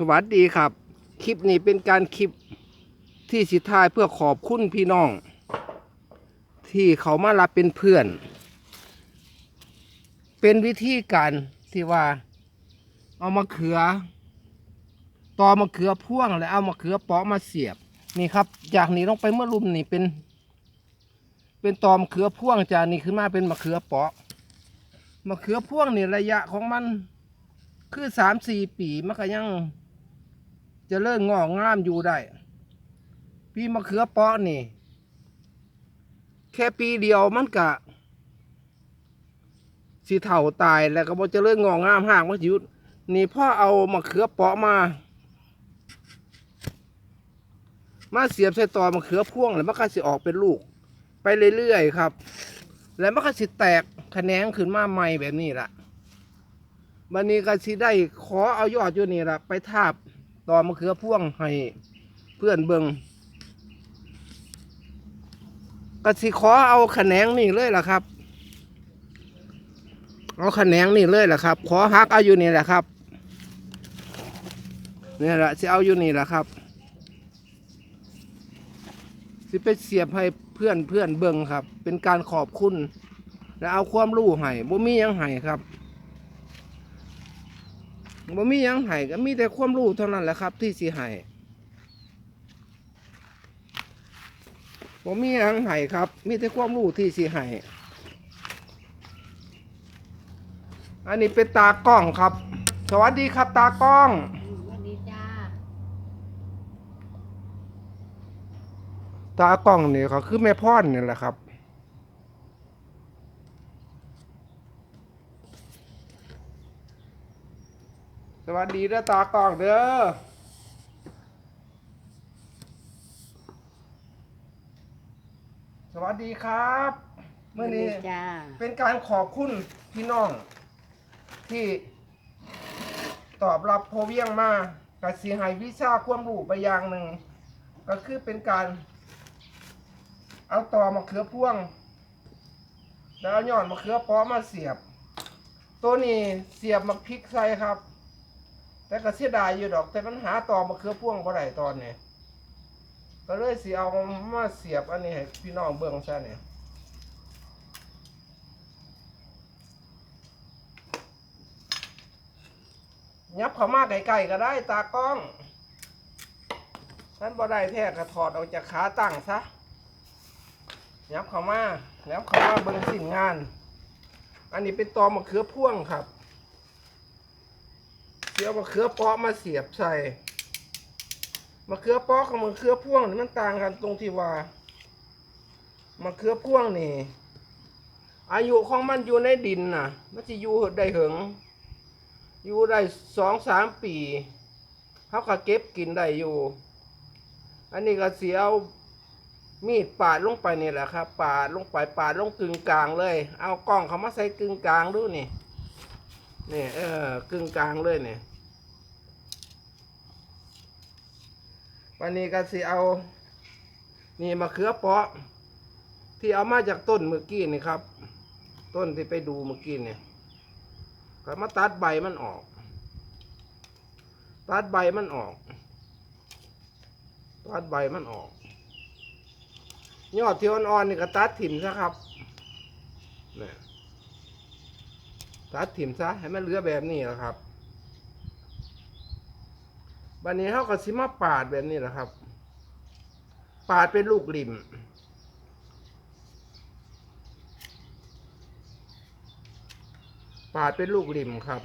สวัสดีครับ คลิปนี้เป็นการคลิปที่สิทายเพื่อขอบคุณพี่น้อง ที่เขามารับเป็นเพื่อน เป็นวิธีการที่ว่า เอามาเขือตอมะเขือพ่วงแล้วเอามะเขือเปาะมาเสียบนี่ครับ จากนี้ลงไปเมื่อรุมนี่เป็น เป็นตอมะเขือพ่วงจากนี้ขึ้นมาเป็นมะเขือเปาะมะเขือพ่วงนี่ระยะของมันคือสามสี่ปีมันก็ยัง จะเริ่มงอกงามอยู่ได้ ปีมะเขือเปาะนี่ แค่ปีเดียวมันกะสีเถ่าตายแล้วก็บ่เจะเริ่มงอกงามห่างมันสิหยุดนี่พ่อเอามะเขือเปาะมา มาเสียบใส่ตอมะเขือพ่วงแล้วมันก็สิออกเป็นลูก ไปเรื่อยๆครับ แล้วมันก็สิแตกแขนงขึ้นมาใหม่แบบนี้ล่ะวันนี้ก็สิได้ขอเอายอดอยู่นี่ละไปทาบ ต่อมะเขือพ่วงให้เพื่อนเบิงก็สิขอเอาแขนงนี่เลยล่ะครับ เอาแขนงนี่เลยล่ะครับ ขอฮักเอาอยู่นี่แหละครับนี่แหละสิเอาอยู่นี่แหละครับ สิไปเสียบให้เพื่อนเพื่อนเบิงครับ เป็นการขอบคุณ และเอาความรู้ให้บ่มียังให้ครับ บ่มีหยังให้ก็มีแต่ความรู้เท่านั้นแหละครับ ที่สิให้บ่มีหยังให้ครับ มีแต่ความรู้ที่สิให้อันนี้เป็นตากล้องครับ สวัสดีครับตากล้องอืมสวัสดีจ้าตากล้องนี่ก็คือแม่พ่อนนี่แหละครับ สวัสดีเด้อตากล้องเด้อสวัสดีครับเมื่อนี้สวัสดีจ้าเป็นการขอบคุณพี่น้อง ที่ตอบรับโพเวียงมากระสีให้วิชาความรู้ไปอย่างหนึ่ง ก็คือเป็นการ เอาตอมะเขือพ่วง แล้วเอายอดมะเขือเปอมาเสียบ ตัวนี้เสียบมะพริกใส่ครับ แต่ก็เสียดายอยู่ดอก แต่มันหาตอมะเขือพ่วงบ่ได้ตอนนี้ก็เลยสิเอามาเสียบอันนี้ให้พี่น้องเบิ่งซะเนี่ยยับเข้ามาไกลๆก็ได้ตากล้องท่านบ่ได้แท้ก็ถอดออกจากขาตั้งซะยับเข้ามายับเข้ามาเบิ่งสิ่งงาน อันนี้เป็นตอมะเขือพ่วงครับ เสียบมะเขือเปาะมาเสียบใส่มะเขือเปาะกับมะเขือพ่วงนี่มันต่างกันตรงที่ว่ามะเขือพ่วงนี่ อายุของมันอยู่ในดินน่ะ มันจะอยู่ได้หิงอยู่ได้สองสามปีเขาก็เก็บกินได้อยู่ อันนี้ก็เสียเอามีดปาดลงไปนี่แหละครับ ปาดลงไปปาดลงกึ่งกลางเลย เอากล้องเขามาใส่กึ่งกลางดูนี่ นี่เออกึ่งกลางเลยเนี่ยวันนี้ก็สิเอา นี่มะเขือเปาะ ที่เอามาจากต้นเมื่อกี้นี่ครับ ต้นที่ไปดูเมื่อกี้เนี่ยก็มาตัดใบมันออก ตัดใบมันออก ตัดใบมันออกยอดที่อ่อนๆนี่ก็ตัดถิ่มซะครับนี่ ตัดถิ่มซะให้มันเหลือแบบนี้แหละครับบันนี้เขาก็สิมาปาดแบบนี้แหละครับ ปาดเป็นลูกริมปาดเป็นลูกริมครับ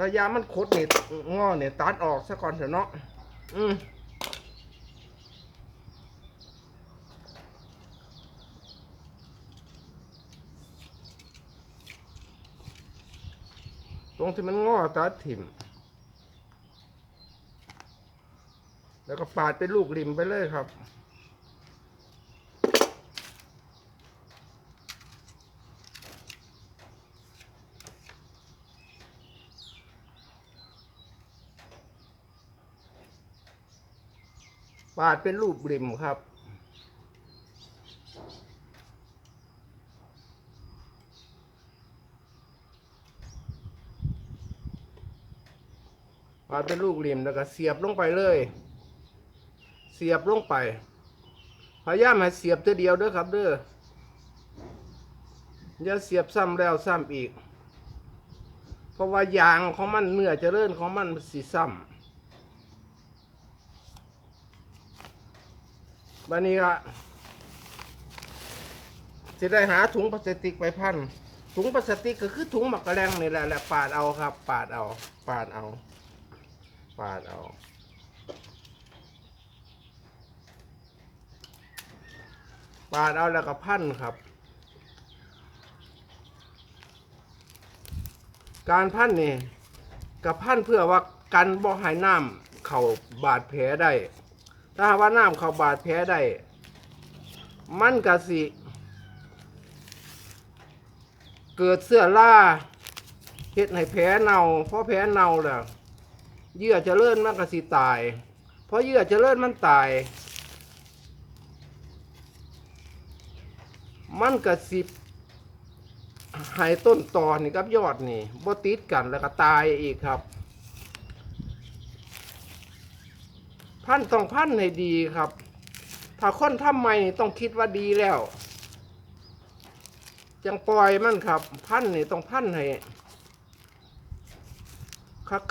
ระยะมันคดเนี่ยงอเนี่ยตัดออกซะก่อนเถอะเนาะอืม รงที่มันงอตัดถิ่ม แล้วก็ปาดเป็นลูกริมไปเลยครับปาดเป็นรูปริมครับ ปาดเป็นลูกเหลี่ยมแล้วก็เสียบลงไปเลย เสียบลงไป พยายามให้เสียบตัวเดียวเด้อครับเด้ออย่าเสียบซ้ำแล้วซ้ำอีก เพราะว่ายางของมันเนื้อเจริญของมันสีซ้ำบันนี้ก็จะได้หาถุงพลาสติกไปพัน ถุงพลาสติกก็คือถุงหมักกระแรงนี่แหละแหละปาดเอาครับ ปาดเอา ปาดเอา ปาดเอาปาดเอาแล้วก็พันครับ การพันนี่กับพันเพื่อว่ากันบ่ให้น้ำเข่าบาดแผลได้ ถ้าหากว่าน้ำเข่าบาดแผลได้ มันกะสิ เกิดเสื้อล่าเฮ็ดให้แผลเน่าเพราะแผลเน่าแล้ว เยื่อเจะเลื่อนมันก็สิตาย เพราะเยื่อเจะเลื่อนมันตาย มันก็สิให้ต้นตอนี่กับยอดนี่บ่ติดกันแล้วก็ตายอีกครับ พันต้องพันให้ดีครับ ถ้าคนทำใหม่นี่ต้องคิดว่าดีแล้วจังปล่อยมันครับ พันนี่ต้องพันให้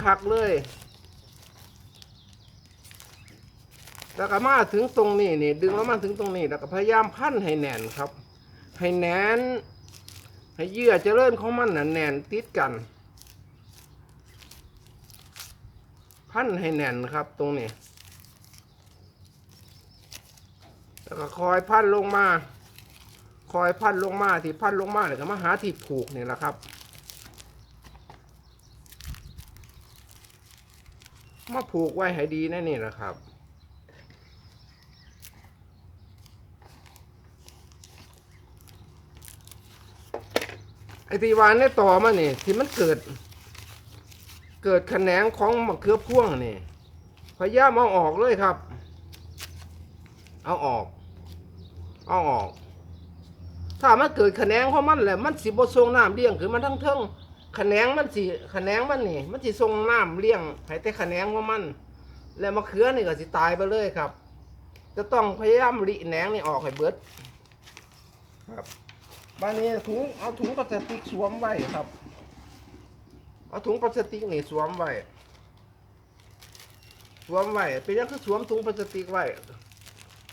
คักๆเลย แล้วก็มาถึงตรงนี้นี่ดึงแล้วมาถึงตรงนี้ แล้วก็พยายามพันให้แน่นครับ ให้แน่น ให้เยื่อเจริญของมันน่ะแน่นติดกัน พันให้แน่นครับตรงนี้ แล้วก็คอยพันลงมา คอยพันลงมาที่พันลงมาเลยก็มาหาที่ผูกนี่แหละครับมาผูกไว้ให้ดีแน่นนี่แหละครับ ไอที่วานในต่อมาเนี่ยที่มันเกิด เกิดแขนงของมะเขือพ่วงนี่พยายามเอาออกเลยครับ เอาออก เอาออก ถ้ามันเกิดแขนงของมันแหละมันสิบ่ทรงน้ำเลี้ยงคือมันทั้งเทิงแขนงมันสิแขนงมันนี่ มันสิทรงน้ำเลี้ยงให้แต่แขนงของมัน แล้วมะเขือนี่ก็สิตายไปเลยครับ จะต้องพยายามริแหนงนี่ออกให้เบิดครับ บ้านนี้ถุงเอาถุงพลาสติกสวมไว้ครับ เอาถุงพลาสติกนี่สวมไว้สวมไว้เป็นยังคือสวมถุงพลาสติกไว้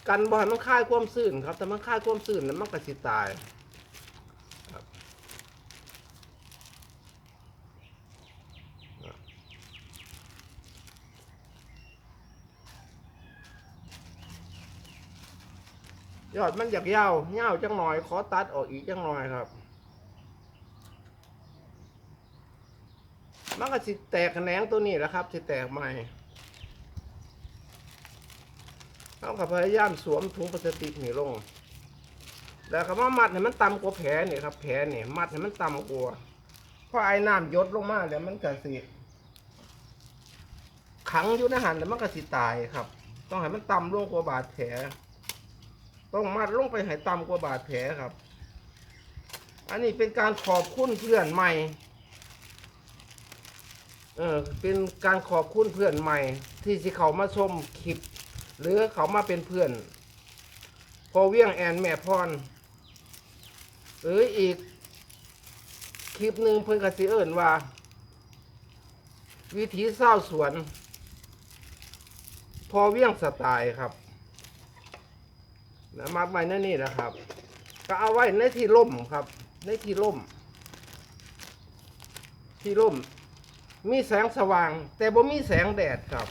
กันบ่ให้มันคายความซื่นครับแต่มันคายความซื่นนั้นมันก็สิตาย ยอดมันอยากยาวเงาจังหน่อย ขอตัดออกอีกจังหน่อยครับ มันก็สิแตกแขนงตัวนี้แหละครับสิแตกใหม่เราก็พยายามสวมถุงพลาสติกนี่ลง แล้วก็มามัดให้มันต่ำกว่าแผลนี่ครับ แผลนี่มัดให้มันต่ำกว่าเพราะไอ้น้ำยดลงมาแล้วมันก็สิขังอยู่ในหันแล้วมันก็สิตายครับ ต้องให้มันต่ำลงกว่าบาดแผล ต้องมัดลงไปให้ต่ำกว่าบาดแผลครับ อันนี้เป็นการขอบคุณเพื่อนใหม่ เออเป็นการขอบคุณเพื่อนใหม่ ที่สิเขามาชมคลิป หรือเขามาเป็นเพื่อน พอเวียงแอนแม่พรหรืออีก คลิปหนึ่งเพื่อนกสิเอิญว่า วิถีเศร้าสวน พอเวียงสไตล์ครับ นะมาไว้นั่นนี่นะครับ ก็เอาไว้ในที่ร่มครับ ในที่ร่ม ที่ร่ม มีแสงสว่าง แต่บ่มีแสงแดดครับ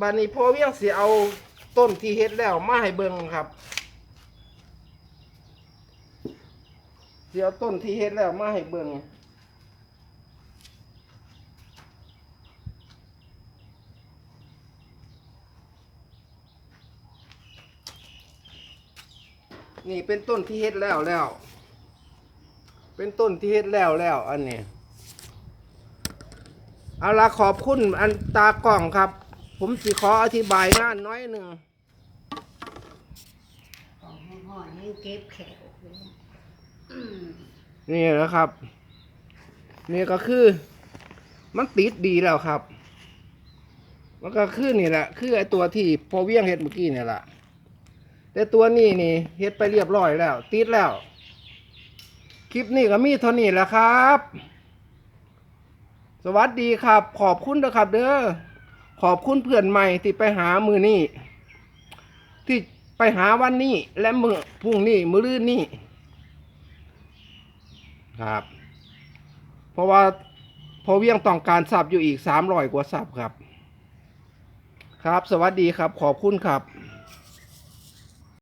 บานนี้พอเวียงสิเอาต้นที่เฮ็ดแล้วมาให้เบิ่งครับเสิเอาต้นที่เฮ็ดแล้วมาให้เบิ่ง นี่เป็นต้นที่เฮ็ดแล้วแล้ว เป็นต้นที่เฮ็ดแล้วแล้วอันนี้เอาละขอบคุณอันตากล้องครับ ผมสิขออธิบายงานน้อยหนึ่งของห่อยให้เก็บแขวอืมนี่นะครับ นี่ก็คือ มันติดดีแล้วครับ มันก็คือนี่แหละ คือไอตัวที่พอเวียงเฮ็ดเมื่อกี้เนี่ยแหละ แต่ตัวนี้นี่เฮ็ดไปเรียบร้อยแล้ว ติดแล้ว คลิปนี้ก็มีเท่านี้แหละครับ สวัสดีครับ ขอบคุณนะครับ เด้อขอบคุณเพื่อนใหม่ที่ไปหามือนี่ที่ไปหาวันนี้และมือพรุ่งนี้มือรื่นนี่ครับ เพราะว่าพอเวียงต้องการสับอยู่อีกสามร้อยกว่าสับครับ ครับ สวัสดีครับ ขอบคุณครับ